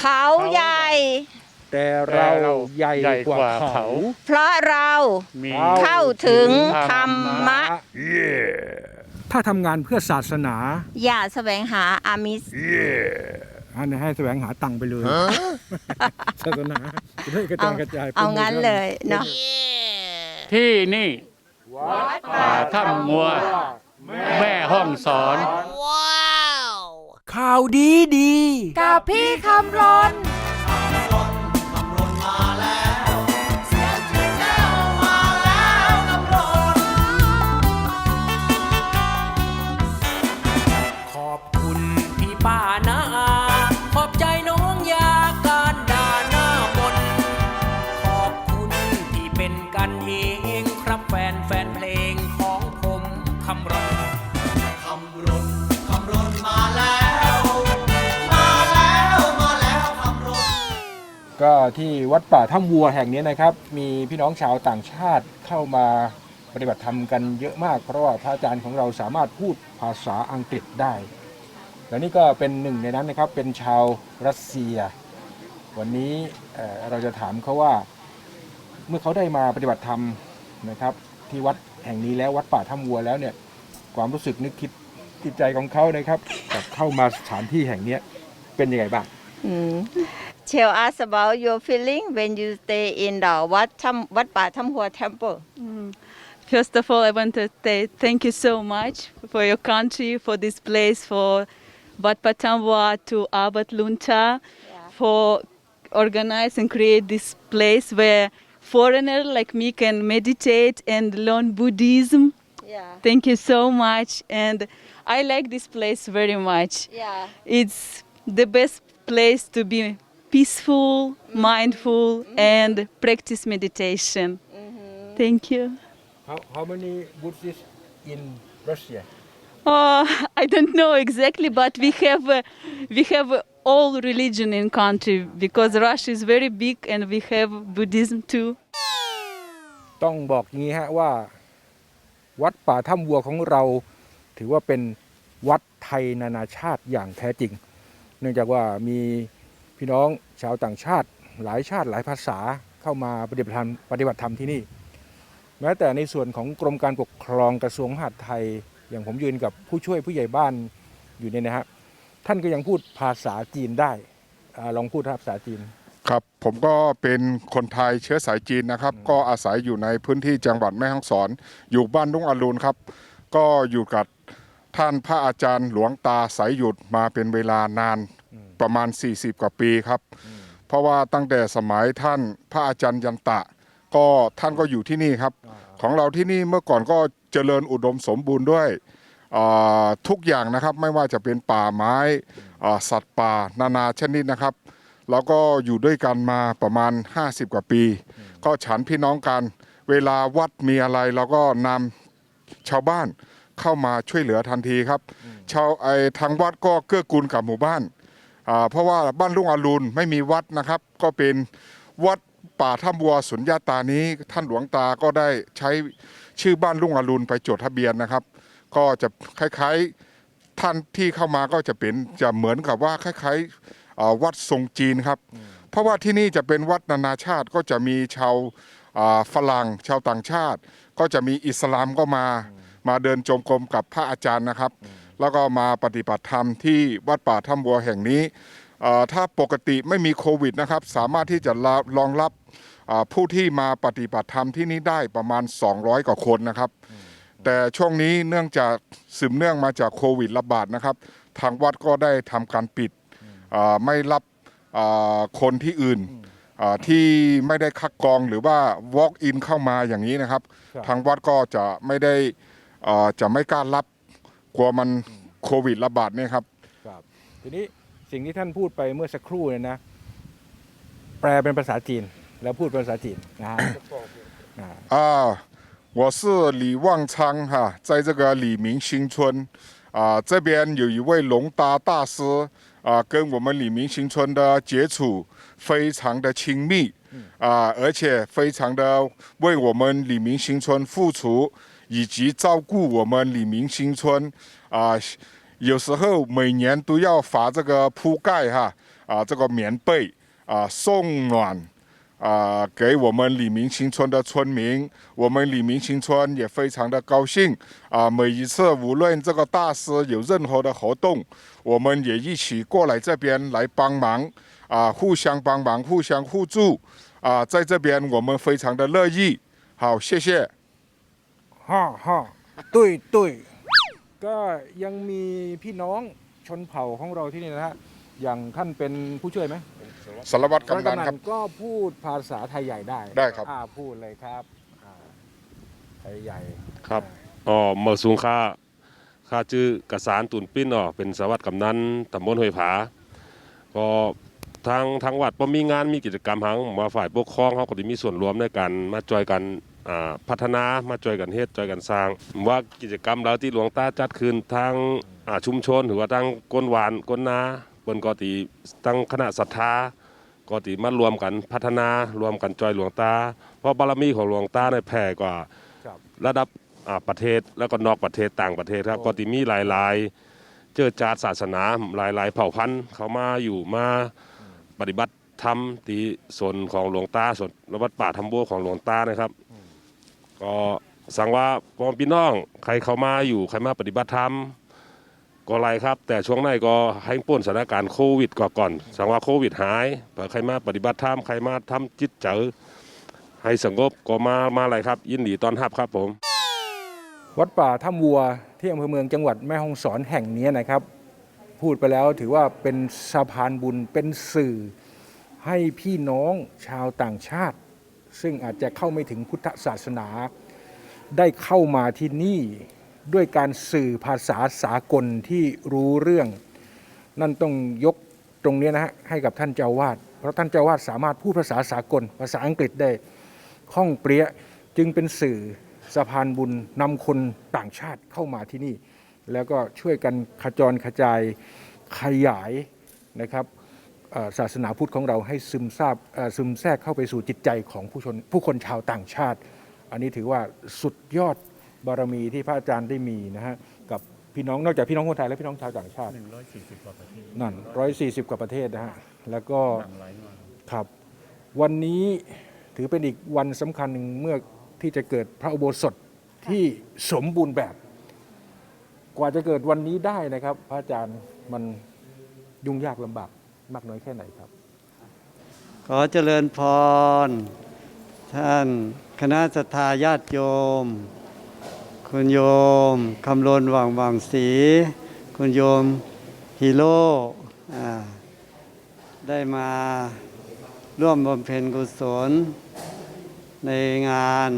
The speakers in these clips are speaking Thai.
เขาใหญ่ แต่เราใหญ่กว่าเขา เพราะเรามีเข้าถึงธรรมะ ถ้าทำงานเพื่อศาสนา อย่าแสวงหาอามิสอันนี้ให้แสวงหาตังค์ไปเลยศาสนาจะได้กระจายกระจายเอางั้นเลยเนาะที่นี่ป่าถ้ำมัว แม่ห้องสอน ข่าวดีดี กับพี่คำรน ก็ที่วัดป่าถ้ำวัวแห่งนี้นะครับ มีพี่น้องชาวต่างชาติเข้ามาปฏิบัติธรรมกันเยอะมาก เพราะว่าพระอาจารย์ของเราสามารถพูดภาษาอังกฤษได้ และนี่ก็เป็นหนึ่งในนั้นนะครับเป็นชาวรัสเซีย วันนี้เราจะถามเขาว่าเมื่อเขาได้มาปฏิบัติธรรมนะครับ ที่วัดแห่งนี้แล้ววัดป่าถ้ำวัวแล้วเนี่ยความรู้สึกนึกคิดจิตใจของเขานะครับกับเข้ามาสถานที่แห่งเนี้ยเป็นยังไงบ้าง Tell us about your feeling when you stay in the Wat Tham Wat Tham Hua Temple. Mm. First of all, I want to say thank you so much for your country, for this place, for Wat tham Patambwa to Abat Lunta, for organize and create this place where foreigner like me can meditate and learn Buddhism. Yeah. Thank you so much, and I like this place very much. Yeah. It's the best place to be peaceful, mindful, and practice meditation. Thank you. How how many Buddhists in Russia? Uh, I don't know exactly, but we have uh, we have uh, all religion in country because Russia is very big and we have Buddhism too. ต้องบอกอย่างนี้ฮะว่า วัดป่าถ้ำวัวของเราถือว่าเป็นวัดไทยนานาชาติอย่างแท้จริง เนื่องจากว่ามี พี่น้องชาวต่างชาติหลายชาติหลายภาษาเข้ามาปฏิบัติธรรมปฏิบัติธรรมที่นี่ แม้แต่ในส่วนของกรมการปกครองกระทรวงมหาดไทย อย่างผมยืนกับผู้ช่วยผู้ใหญ่บ้านอยู่เนี่ยนะฮะท่านก็ยังพูดภาษาจีนได้อาลองพูดภาษาจีนครับผมก็เป็นคนไทยเชื้อสายจีนนะครับ ก็อาศัยอยู่ในพื้นที่จังหวัดแม่ฮ่องสอน อยู่บ้านลุงอรุณครับ ก็อยู่กับท่านพระอาจารย์หลวงตาสายหยุดมาเป็นเวลานาน ประมาณ 40 กว่าปีครับ เพราะว่าตั้งแต่สมัยท่านพระอาจารย์ยันตะ ก็ท่านก็อยู่ที่นี่ครับ ของเราที่นี่เมื่อก่อนก็เจริญอุดมสมบูรณ์ด้วยอ่าทุกอย่างนะครับไม่ว่าจะเป็นป่าไม้อ่าสัตว์ป่านานาชนิดนะครับ แล้วก็อยู่ด้วยกันมาประมาณ 50 กว่าปี ก็ฉันพี่น้องกัน เวลาวัดมีอะไรเราก็นำชาวบ้านเข้ามาช่วยเหลือทันทีครับชาวไอทางวัดก็เกื้อกูลกับหมู่บ้านอ่า เพราะว่าบ้านลุงอรุณไม่มีวัดนะครับ ก็เป็นวัดป่าถ้ำวัวสุญญาตานี้ ท่านหลวงตาก็ได้ใช้ชื่อบ้านลุงอรุณไปจดทะเบียนนะครับ ก็จะคล้ายๆท่านที่เข้ามาก็จะเป็นจะเหมือนกับว่าคล้ายๆวัดทรงจีนครับ เพราะว่าที่นี่จะเป็นวัดนานาชาติก็จะมีชาวฝรั่งชาวต่างชาติ ก็จะมีอิสลามก็มามาเดินจงกรมกับพระอาจารย์นะครับ แล้วก็มาปฏิบัติธรรมที่วัดป่าถ้ำบัวแห่งนี้เอ่อถ้าปกติไม่มีโควิดนะครับ สามารถที่จะรองรับอ่าผู้ที่มาปฏิบัติธรรมที่นี่ได้ประมาณ 200 กว่าคนนะครับ แต่ช่วงนี้เนื่องจากสืบเนื่องมาจากโควิดระบาดนะครับ ทางวัดก็ได้ทำการปิดอ่าไม่รับอ่าคนที่อื่นอ่าที่ไม่ได้คัดกรองหรือว่า walk in เข้ามาอย่างนี้นะครับครับทางวัดก็จะไม่ได้อ่าจะไม่กล้ารับ กลัวมันโควิดระบาดเนี่ยครับ ครับทีนี้สิ่งที่ท่านพูดไปเมื่อสักครู่เนี่ยนะ แปลเป็นภาษาจีน แล้วพูดเป็นภาษาจีนนะฮะอ่า 啊，我是李旺昌哈，在这个李明新村啊，这边有一位龙达大师啊，跟我们李明新村的接触非常的亲密啊，而且非常的为我们李明新村付出， 以及照顾我们李明新村啊。有时候每年都要发这个铺盖哈啊这个棉被啊送暖。啊、给我们李明新村的村民，我们李明新村也非常的高兴啊！每一次无论这个大师有任何的活动，我们也一起过来这边来帮忙啊，互相帮忙，互相互助啊，在这边我们非常的乐意。好，谢谢。 ฮ่าฮ่าตุ้ยตุ้ยก็ยังมีพี่น้องชนเผ่าของเราที่นี่นะฮะอย่างท่านเป็นผู้ช่วยไหมสารวัตรท่านกำนันกำนัครับนก็พูดภาษาไทยใหญ่ได้ได้ครับ อ่าพูดเลยครับอ่าไทยใหญ่ครับอ๋อเมื่อสูงค่าค่าชื่อกระสานตุนปิ้นอ๋อเป็นสารวัสดิ์กำนันตำบลห้วยผา ก็ทางทางวัดพอมีงานมีกิจกรรมหังมาฝ่ายปกครองเขาก็จะมีส่วนรวมในการมาจอยกันอ่า พัฒนามาจอยกันเฮ็ดจอยกันสร้าง ว่ากิจกรรมเราที่หลวงตาจัดขึ้นทางอ่าชุมชนหรือว่าทางก้นหวานก้นนาเปิ้นก็ตีตั้งคณะศรัทธาก็ตีมารวมกันพัฒนารวมกันจอยหลวงตา เพราะบารมีของหลวงตาในยแผ่กว่าครับระดับอ่าประเทศแล้วก็นอกประเทศต่างประเทศครับโอ้ก็ตีมีหลาย ๆ เจอจาดศาสนาหลาย ๆ เผ่าพันธุ์เขามาอยู่มาปฏิบัติธรรมตีส่วนของหลวงตาส่วนวัดป่าธรรมโบของหลวงตานะครับ ก็สั่งว่าพ่อพี่น้องใครเข้ามาอยู่ใครมาปฏิบัติธรรมก็ไรครับ แต่ช่วงในก็ให้ป้นสถานการณ์โควิดก่อนก่อนสั่งว่าโควิดหายเผื่อใครมาปฏิบัติธรรมใครมาทำจิตเจอให้สงบก็มามาอะไรครับ ยินดีตอนรับครับผม วัดป่าถ้ำวัวที่อำเภอเมืองจังหวัดแม่ฮ่องสอนแห่งนี้นะครับ พูดไปแล้วถือว่าเป็นสะพานบุญเป็นสื่อให้พี่น้องชาวต่างชาติ ซึ่งอาจจะเข้าไม่ถึงพุทธศาสนา ได้เข้ามาที่นี่ด้วยการสื่อภาษาสากลที่รู้เรื่อง นั่นต้องยกตรงนี้นะฮะให้กับท่านเจ้าวาด เพราะท่านเจ้าวาดสามารถพูดภาษาสากล ภาษาอังกฤษได้คล่องเปรี้ยจึงเป็นสื่อสะพานบุญนำคนต่างชาติเข้ามาที่นี่ แล้วก็ช่วยกันขจรขจายขยายนะครับ ศาสนาพุทธของเราให้ซึมซาบเอ่อซึมแทรกเข้าไปสู่จิตใจของผู้ชนผู้คนชาวต่างชาติ อันนี้ถือว่าสุดยอดบารมีที่พระอาจารย์ได้มีนะฮะกับพี่น้องนอกจากพี่น้องคนไทยและพี่น้องชาวต่างชาติ 140 กว่าประเทศนั่นร้อยสี่สิบกว่าประเทศนะฮะแล้วก็ครับวันนี้ถือเป็นอีกวันสำคัญหนึ่งเมื่อที่จะเกิดพระอุโบสถที่สมบูรณ์แบบ กว่าจะเกิดวันนี้ได้นะครับ พระอาจารย์มันยุ่งยากลำบาก มากน้อยแค่ไหนครับ ขอเจริญพร ท่านคณะสัทธาญาติโยม คุณโยมคำลนหว่างหว่างศรีคุณโยมฮีโร่ได้มาร่วมบำเพ็ญกุศล ในงาน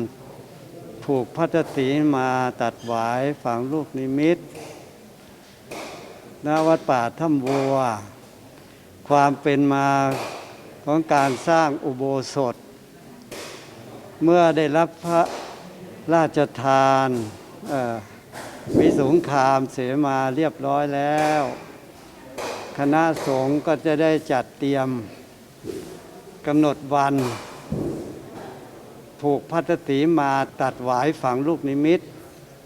ผูกพัตตีมาตัดหวายฝังลูกนิมิตณวัดป่าถ้ำบัว ความเป็นมาของการสร้างอุโบสถ เมื่อได้รับพระราชทานวิสงคามเสมาเรียบร้อยแล้ว คณะสงฆ์ก็จะได้จัดเตรียมกำหนดวัน ผูกพัตตีมาตัดหวายฝังลูกนิมิต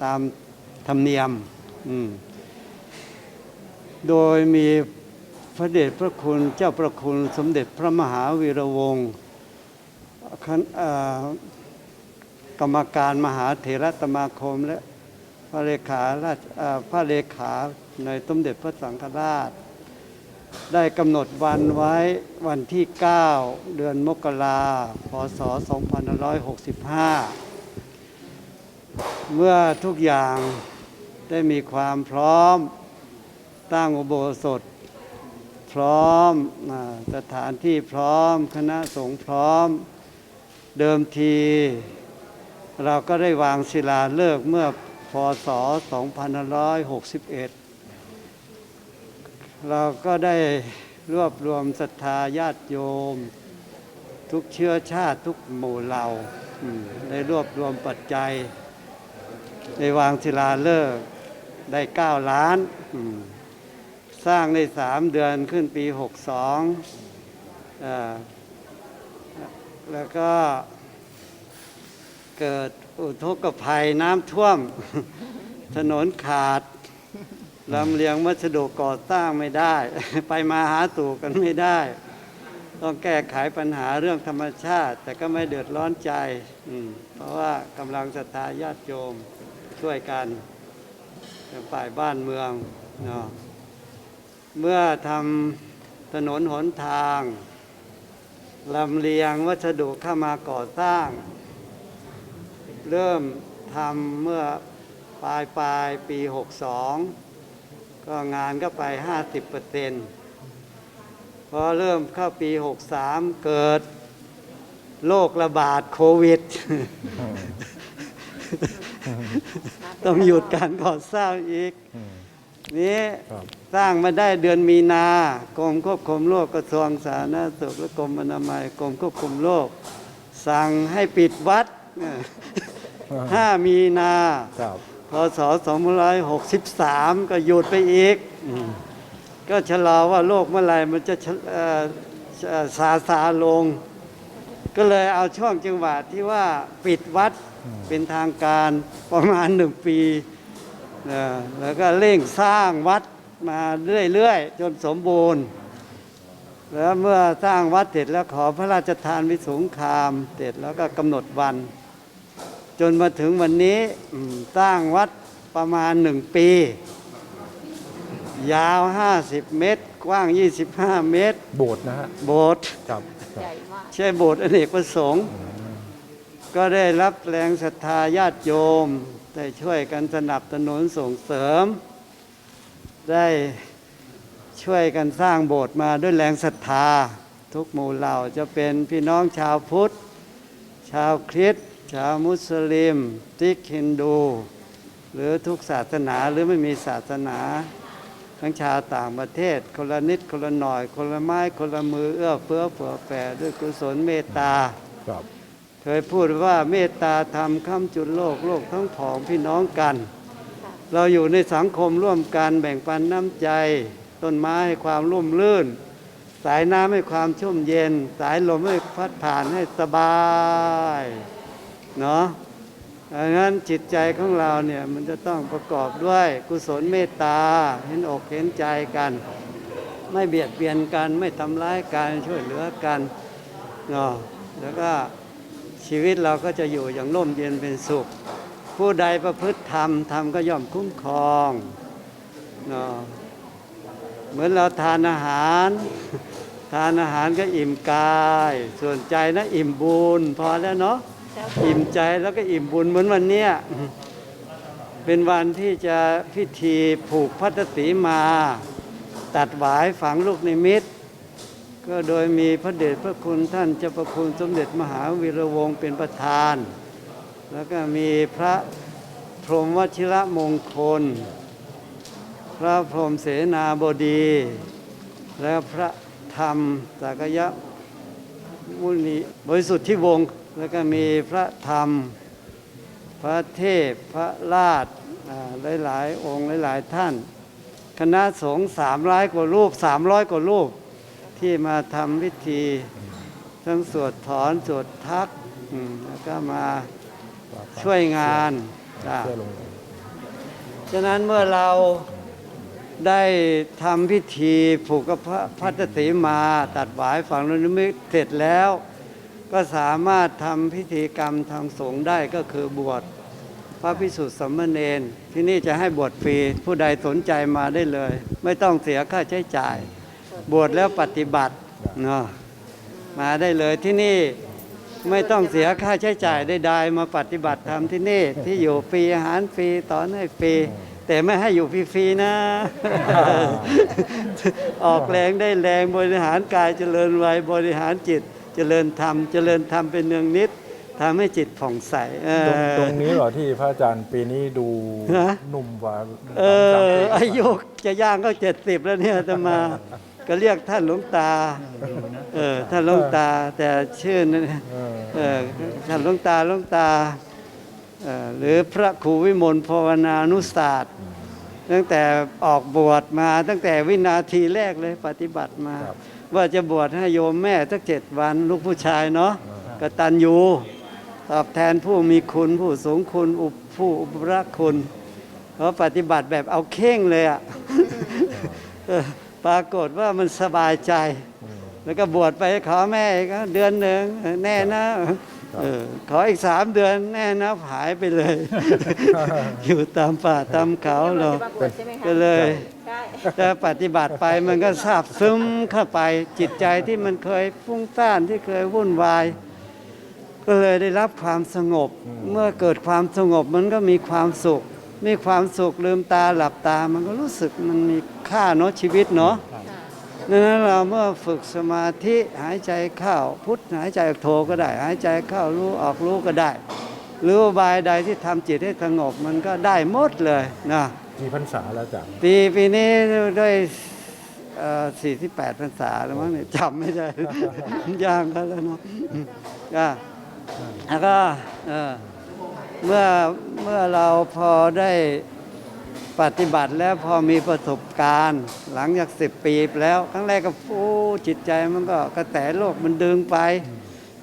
ตามธรรมเนียมมโดยมี พระเดชพระคุณเจ้าประคุณสมเด็จพระมหาวีระวงศ์กรรมการมหาเถรสมาคมและพระเลขาราชพระเลขาในสมเด็จพระสังฆราช ได้กำหนดวันไว้วันที่ 9 เดือนมกราพศ 2565 เมื่อทุกอย่างได้มีความพร้อมตั้งอุโบสถ พร้อมสถานที่พร้อม คณะสงฆ์พร้อม เดิมที เราก็ได้วางศิลาฤกษ์เมื่อพศ 2561 เราก็ได้รวบรวมศรัทธาญาติโยม ทุกเชื้อชาติทุกหมู่เหล่าได้รวบรวมปัจจัยได้วางศิลาฤกษ์ได้ 9 ล้านอืม สร้างในสามเดือนขึ้นปี62อ่าแล้วก็เกิดอุทกภัยน้ำท่วม ถนนขาดลำเลียงวัสดุก่อสร้างไม่ได้ ไปมาหาสู่กันไม่ได้ ต้องแก้ไขปัญหาเรื่องธรรมชาติ แต่ก็ไม่เดือดร้อนใจ เพราะว่ากำลังศรัทธาญาติโยมช่วยกันเป็นฝ่ายบ้านเมืองเนาะ เมื่อทำถนนหนทางลำเลียงวัสดุเข้ามาก่อสร้าง เริ่มทำเมื่อปลายปลายปี 62 ก็งานก็ไป 50เปอร์เซ็นต์พอเริ่มเข้าปี 63 เกิดโรคระบาดโควิด ต้องหยุดการก่อสร้างอีก นี้ครับสร้างมาได้เดือนมีนากรมควบคุมโรคกระทรวงสาธารณสุขและกรมอนามัยกรมควบคุมโรคสั่งให้ปิดวัด 5 มีนาครับพศ2563 ก็หยุดไปอีก ก็ชะลอว่าโรคเมื่อไหร่มันจะชะเอ่อเอ่อซาซาลง ก็เลยเอาช่วงจังหวะที่ว่าปิดวัดเป็นทางการประมาณหนึ่งปีเอ่อ แล้วก็เร่งสร้างวัดมาเรื่อยๆ จนสมบูรณ์ แล้วเมื่อสร้างวัดเสร็จแล้วขอพระราชทานวิสุงคามเสร็จแล้วก็กำหนดวัน จนมาถึงวันนี้อืมสร้างวัดประมาณหนึ่งปี ยาว 50 เมตร กว้าง 25 เมตร โบสถ์นะฮะโบสถ์ครับใหญ่มากใช่โบสถ์อเนกประสงค์ ก็ได้รับแรงศรัทธาญาติโยม ได้ช่วยกันสนับสนุนส่งเสริม ได้ช่วยกันสร้างโบสถ์มาด้วยแรงศรัทธา ทุกหมู่เหล่าจะเป็นพี่น้องชาวพุทธ ชาวคริสต์ชาวมุสลิมซิกฮินดู หรือทุกศาสนาหรือไม่มีศาสนา ทั้งชาวต่างประเทศ คนละนิดคนละหน่อย คนละไม้คนละมือเอื้อเฟื้อเผื่อแผ่ด้วยกุศลเมตตาครับ เคยพูดว่าเมตตาธรรมค้ำจุนโลกโลกทั้งผองพี่น้องกัน เราอยู่ในสังคมร่วมกันแบ่งปันน้ำใจ ต้นไม้ให้ความร่มรื่น สายน้ำให้ความชุ่มเย็น สายลมให้พัดผ่านให้สบายเนาะดังนั้นจิตใจของเราเนี่ยมันจะต้องประกอบด้วยกุศลเมตตาเห็นอกเห็นใจกัน ไม่เบียดเบียนกัน ไม่ทำร้ายกันช่วยเหลือกันเนาะแล้วก็ ชีวิตเราก็จะอยู่อย่างร่มเย็นเป็นสุข ผู้ใดประพฤติธรรมธรรมก็ย่อมคุ้มครองเนาะเหมือนเราทานอาหาร ทานอาหารก็อิ่มกาย ส่วนใจนะอิ่มบุญพอแล้วเนาะอิ่มใจแล้วก็อิ่มบุญเหมือนวันเนี้ยเป็นวันที่จะพิธีผูกพัตสีมา ตัดหวายฝังลูกในมิตร ก็โดยมีพระเดชพระคุณท่านเจ้าประคุณสมเด็จมหาวีระวงศ์เป็นประธาน แล้วก็มีพระพรหมวชิระมงคล พระพรหมเสนาบดี และพระธรรมสักยะมุนีบริสุทธิ์ที่วงแล้วก็มีพระธรรม พระเทพพระราชอ่าหลาย ๆ องค์หลาย ๆ ท่าน คณะสงฆ์สามร้อยกว่ารูปสามร้อยกว่ารูป ที่มาทำพิธี ทั้งสวดถอนสวดทักอืมแล้วก็มาช่วยงานจ้ะเพื่อลงฉะนั้นเมื่อเราได้ทำพิธีผูกกับพระพัตติมาตัดหวายฝังลูกนิมิตเสร็จแล้ว ก็สามารถทำพิธีกรรมทางสงฆ์ได้ก็คือบวชพระพิสุทธิ์สมณเณรที่นี่จะให้บวชฟรีผู้ใดสนใจมาได้เลย ไม่ต้องเสียค่าใช้จ่าย บวชแล้วปฏิบัติเนาะมาได้เลยที่นี่ไม่ต้องเสียค่าใช้จ่ายใดๆมาปฏิบัติธรรมที่นี่ที่อยู่ฟรีอาหารฟรีตอนให้ฟรีแต่ไม่ให้อยู่ฟรีๆนะ ออกแรงได้แรงบริหารกายเจริญวัยบริหารจิตเจริญธรรมเจริญธรรมเป็นเนืองนิดทำให้จิตผ่องใสเออตรงตรงนี้เหรอที่พระอาจารย์ปีนี้ดูฮะหนุ่มกว่าเอสามอปีอายุจะย่างก็เจ็ดสิบแล้วเนี่ยจะมา ก็เรียกท่านหลวงตา เออท่านหลวงตาแต่ชื่อนั้นเออเออท่านหลวงตาหลวงตาเอ่อหรือพระครูวิมลภาวนานุศาสตร์ ตั้งแต่ออกบวชมาตั้งแต่วินาทีแรกเลยปฏิบัติมา ครับว่าจะบวชให้โยมแม่สักเจ็ดวันลูกผู้ชายเนาะกตัญญูตอบแทนผู้มีคุณผู้สูงคุณอุปผู้อุปรักคุณเพราะปฏิบัติแบบเอาเข่งเลยอะเออ ปรากฏว่ามันสบายใจ แล้วก็บวชไปขอแม่อีก็เดือนหนึ่งเออแน่นะเออขออีกสามเดือนแน่นะหายไปเลย อยู่ตามป่าตามเขาเราก็เลยจะปฏิบัติไปมันก็ซาบซึมเข้าไปจิตใจที่มันเคยฟุ้งซ่านที่เคยวุ่นวาย ก็เลยได้รับความสงบ เมื่อเกิดความสงบมันก็มีความสุข มีความสุขลืมตาหลับตา มันก็รู้สึกมันมีค่าเนาะชีวิตเนาะดังนั้นเราเมื่อฝึกสมาธิหายใจเข้าพุทธหายใจออกโทก็ได้ หายใจเข้ารู้ออกรู้ก็ได้ หรืออุบายใดที่ทำจิตให้สงบมันก็ได้หมดเลยนะกี่พรรษาแล้วอาจารย์ปีปีนี้ด้วยเอ่อ48พรรษาแล้วมั้งเนี่ยจำไม่ได้ย่างกันแล้วเนาะอืมก็แล้วก็เอ่อ เมื่อเมื่อเราพอได้ปฏิบัติแล้วพอมีประสบการณ์ หลังจากสิบปีแล้วครั้งแรกก็โอ้จิตใจมันก็กระแสโลกมันดึงไป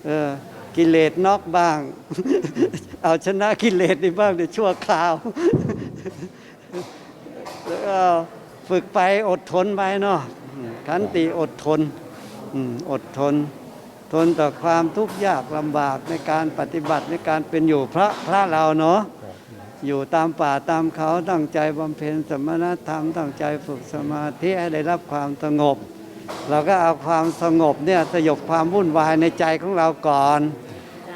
เออกิเลสนอกบ้าง เอาชนะกิเลสได้บ้างในชั่วคราว แล้วก็ฝึกไปอดทนไปเนาะขันติอดทนอืมอดทน ทนต่อความทุกข์ยากลำบากในการปฏิบัติในการเป็นอยู่พระพระเราเนาะอยู่ตามป่าตามเขาตั้งใจบำเพ็ญสมณธรรมตั้งใจฝึกสมาธิให้ได้รับความสงบ เราก็เอาความสงบเนี่ยสยบความวุ่นวายในใจของเราก่อน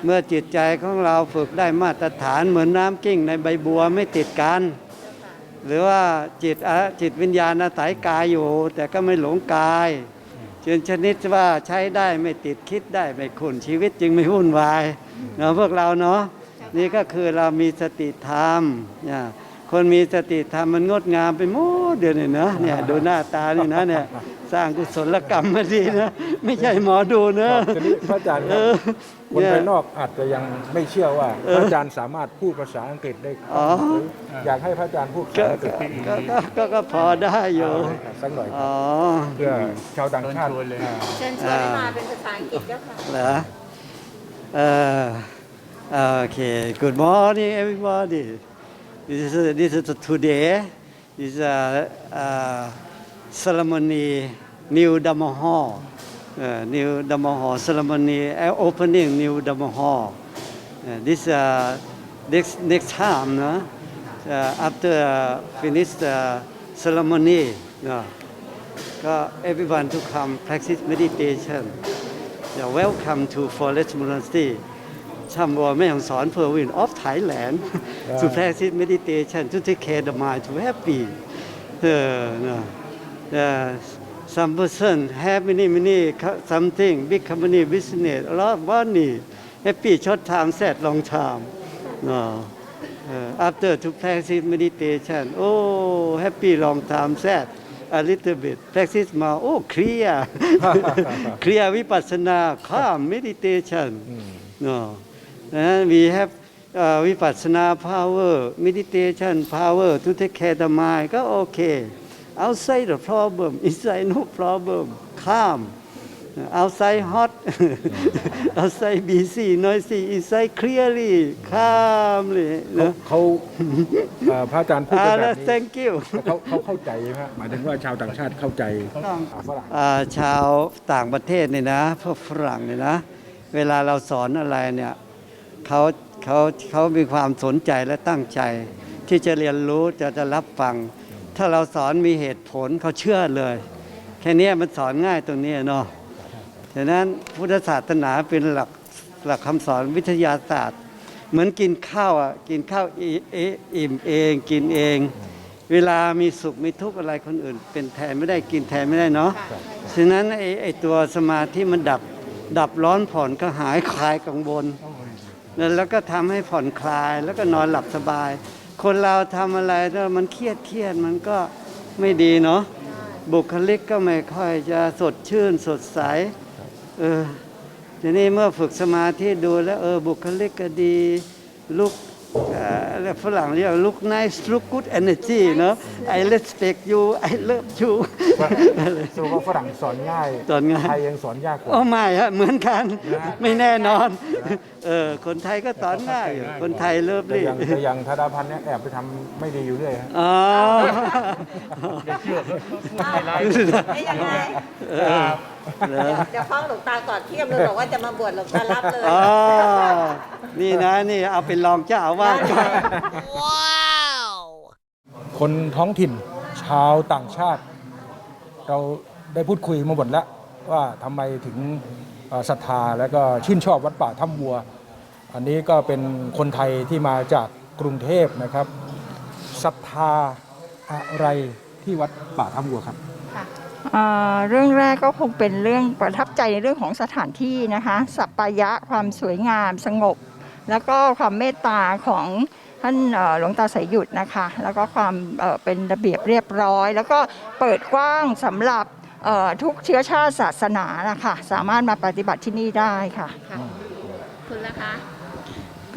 เมื่อจิตใจของเราฝึกได้มาตรฐานเหมือนน้ำกิ้งในใบบัวไม่ติดกัน หรือว่าจิตอะจิตวิญญาณอาศัยกายอยู่ แต่ก็ไม่หลงกาย จนชนิดว่าใช้ได้ไม่ติดคิดได้ไม่ขุนชีวิตจึงไม่วุ่นวายเนาะพวกเราเนาะนี่ก็คือเรามีสติธรรมเนี่ย คนมีสติธรรมมันงดงามไปหมดเดี๋ยวนี้นะเนี่ยดูหน้าตานี่นะเนี่ยสร้างกุศลกรรมมาดีนะไม่ใช่หมอดูนะทีนี้พระอาจารย์คเอรับอคนเนี่ยภายนอกอาจจะยังไม่เชื่อว่าเอพอระอาจารย์สามารถพูดภาษาอังกฤษได้คล่อ๋อองหรืออยากให้พระอาจารย์พูดภาก็ษาอังกฤษก็ก็ก็ก็พอได้อยู่สักหน่อยอ๋อเพื่อชาวต่างชาติเชิญชวนเลยอ่าเชิญชวนให้มาเป็นภาษาอังกฤษเจ้าค่ะเหรอเออโอเค good morning everybody this is this is today this is a, a ceremony new Dhamma hall uh, new Dhamma hall ceremony uh, opening new Dhamma hall uh, this uh, next next time no? uh, after uh, finish the ceremony? ก็ everyone to come practice meditation welcome to Forest Monastery ชำวัวแม่ของสอนเพื่อวิน of Thailand to practice meditation to take care the mind to happy เออนะ Uh, some person have many many co- something big company business a lot of money happy short time sad long time no uh, after to practice meditation oh happy long time sad a little bit practice more oh clear clear vipassana calm meditation no and we have uh, vipassana power meditation power to take care the mind ก็โอเค outside the problem inside no problem calm outside hot outside busy noisy inside clearly calmly เขานะเขาเอ่อพระอาจารย์พูดอ่ากันแบแล้วบนี้ thank you เขาเขาเข้าใจไหมฮะหมายถึงว่าชาวต่างชาติเข้าใจอ่าฝรั่ง อ่าชาวต่างประเทศเนี่ยนะพวกฝรั่งเนี่ยนะ เวลาเราสอนอะไรเนี่ย เขาเขาเขามีความสนใจและตั้งใจ ที่จะเรียนรู้จะจะรับฟัง ถ้าเราสอนมีเหตุผลเขาเชื่อเลย แค่นี้มันสอนง่ายตรงนี้เนาะฉะนั้นพุทธศาสนาเป็นหลักหลักคำสอนวิทยาศาสตร์ เหมือนกินข้าวอะกินข้าวอิเออิ่มเองกินเอง เวลามีสุขมีทุกข์อะไรคนอื่น เป็นแทนไม่ได้กินแทนไม่ได้เนาะฉะนั้นไอไอ้ตัวสมาธิมันดับดับร้อนผ่อนก็หายคลายกังวล แล้วก็ทำให้ผ่อนคลาย แล้วก็นอนหลับสบาย คนเราทำอะไรถ้ามันเครียดเครียดมันก็ไม่ดีเนาะบุคลิกก็ไม่ค่อยจะสดชื่นสดใสเออทีนี้เมื่อฝึกสมาธิดูแล้วเออบุคลิกก็ดีลุก เอ่อแล้วฝรั่งเรียก look nice look good energy เนอะ I respect you I love you สรุปว่าฝรั่งสอนง่ายสอนง่าย ไทยยังสอนยากกว่า โอ้ไม่ฮะเหมือนกัน ไม่แน่นอน เออคนไทยก็สอนง่ายอยู่คนไทยเลิฟแต่ลี่อย่างแต่อย่างธดาพันธ์เนี่ยแอบไปทำไม่ดีอยู่เรื่อยฮะอ๋อไม่ยังไง จะฟ้องหลวงตาก่อนเที่ยมเลยบอกว่าจะมาบวชหลวงตารับเลย อ๋อ นี่นะนี่เอาเป็นรองเจ้าอาวาสก่อน คนท้องถิ่นชาวต่างชาติ เราได้พูดคุยมาหมดแล้วว่าทำไมถึงเอ่อศรัทธาและก็ชื่นชอบวัดป่าถ้ำวัว อันนี้ก็เป็นคนไทยที่มาจากกรุงเทพนะครับศรัทธาอะไรที่วัดป่าถ้ำวัวครับอ่า เรื่องแรกก็คงเป็นเรื่องประทับใจในเรื่องของสถานที่นะคะสัปปายะความสวยงามสงบ แล้วก็ความเมตตาของท่านเอ่อหลวงตาสายหยุดนะคะ แล้วก็ความเอ่อเป็นระเบียบเรียบร้อย แล้วก็เปิดกว้างสำหรับเอ่อทุกเชื้อชาติศาสนานะคะสามารถมาปฏิบัติที่นี่ได้ค่ะ คุณละคะ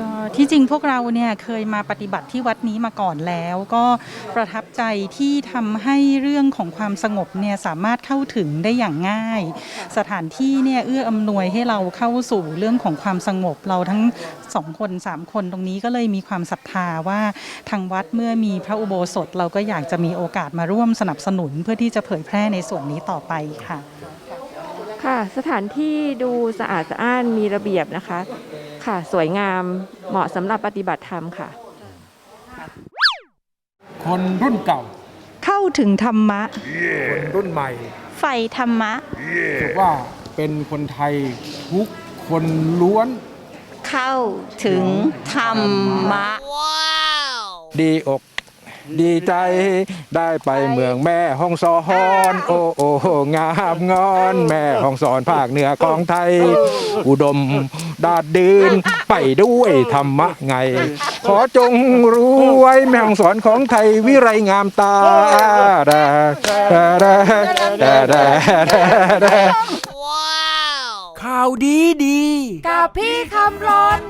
ก็ที่จริงพวกเราเนี่ยเคยมาปฏิบัติที่วัดนี้มาก่อนแล้ว ก็ประทับใจที่ทำให้เรื่องของความสงบเนี่ยสามารถเข้าถึงได้อย่างง่าย สถานที่เนี่ยเอื้ออำนวยให้เราเข้าสู่เรื่องของความสงบเราทั้งสองคนสามคนตรงนี้ก็เลยมีความศรัทธาว่าทางวัดเมื่อมีพระอุโบสถเราก็อยากจะมีโอกาสมาร่วมสนับสนุนเพื่อที่จะเผยแพร่ในส่วนนี้ต่อไปค่ะ ค่ะ สถานที่ดูสะอาดสะอ้านมีระเบียบนะคะ ค่ะ สวยงามเหมาะสำหรับปฏิบัติธรรมค่ะ คนรุ่นเก่า เข้าถึงธรรมะ คนรุ่นใหม่ไฟธรรมะ ถือว่าเป็นคนไทยทุกคนล้วน เข้าถึงธรรมะ ดีอก ดีใจ ได้ไปเมืองแม่ห้องสอนโอ้โอ้งามงอนแม่ห้องสอนภาคเหนือของไทย อุดมดาดดืนไปด้วยธรรมะไง ขอจงรู้ไว้แม่ห้องสอนของไทยวิไรงามตาดาดาดาดาดาดาข่าวดีดี กับพี่คำรน